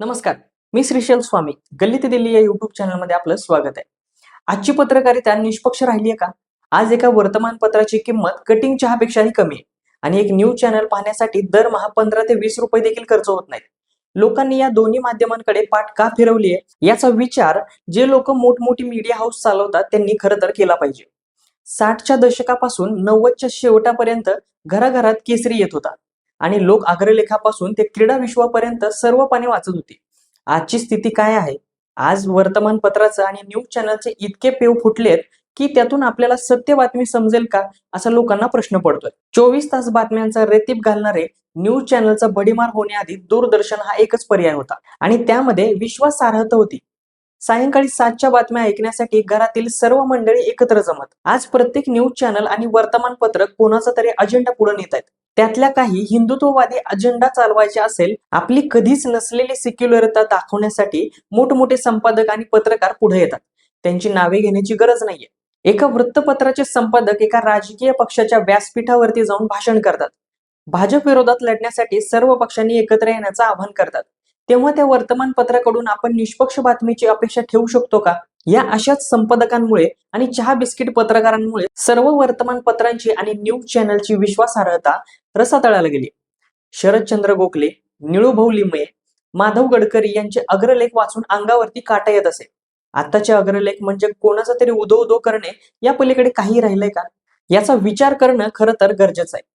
नमस्कार मी श्रीशैल स्वामी. गल्ली ते दिल्ली या युट्यूब चॅनलमध्ये आपलं स्वागत आहे. आजची पत्रकारिता निष्पक्ष राहिली आहे का? आज एका वर्तमानपत्राची किंमत कटिंग चहापेक्षाही कमी आहे. आणि एक न्यूज चॅनल पाहण्यासाठी दरमहा पंधरा ते वीस रुपये देखील खर्च होत नाहीत. लोकांनी या दोन्ही माध्यमांकडे पाठ का फिरवली आहे याचा विचार जे लोक मोठमोठी मीडिया हाऊस चालवतात त्यांनी खरं तर केला पाहिजे. साठच्या दशकापासून नव्वदच्या शेवटापर्यंत घराघरात केसरी येत होता. आणि लोक अग्रलेखापासून ते क्रीडा विश्वापर्यंत सर्व पाने वाचत होती. आजची स्थिती काय आहे? आज वर्तमानपत्राचं आणि न्यूज चॅनलचे इतके पेव फुटलेत की त्यातून आपल्याला सत्य बातमी समजेल का असा लोकांना प्रश्न पडतोय. चोवीस तास बातम्यांचा रेतीप घालणारे न्यूज चॅनलचा बडीमार होण्याआधी दूरदर्शन हा एकच पर्याय होता. आणि त्यामध्ये विश्वासार्हता होती. सायंकाळी सातच्या बातम्या ऐकण्यासाठी घरातील सर्व मंडळी एकत्र जमत. आज प्रत्येक न्यूज चॅनल आणि वर्तमानपत्र कोणाचा तरी अजेंडा पुढे नेत आहेत त्यातल्या काही हिंदुत्ववादी अजेंडा चालवायचे असेल आपली कधीच नसलेली सिक्युलरता दाखवण्यासाठी मोठमोठे संपादक आणि पत्रकार पुढे येतात. त्यांची नावे घेण्याची गरज नाहीये. एका वृत्तपत्राचे संपादक एका राजकीय पक्षाच्या व्यासपीठावरती जाऊन भाषण करतात. भाजप विरोधात लढण्यासाठी सर्व पक्षांनी एकत्र येण्याचं आवाहन करतात. तेव्हा त्या वर्तमानपत्राकडून आपण निष्पक्ष बातमीची अपेक्षा ठेवू शकतो का? या अशाच संपादकांमुळे आणि चहा बिस्किट पत्रकारांमुळे सर्व वर्तमानपत्रांची आणि न्यूज चॅनलची विश्वासार्हता रसातळाला गेली. शरदचंद्र गोखले निळूभाऊ लिमये माधव गडकरी यांचे अग्रलेख वाचून अंगावरती काटा येत असे. आताचे अग्रलेख म्हणजे कोणाचा तरी उदो उदो करणे या पलीकडे काही राहिलंय का? याचा विचार करणं खरं तर गरजेचं आहे.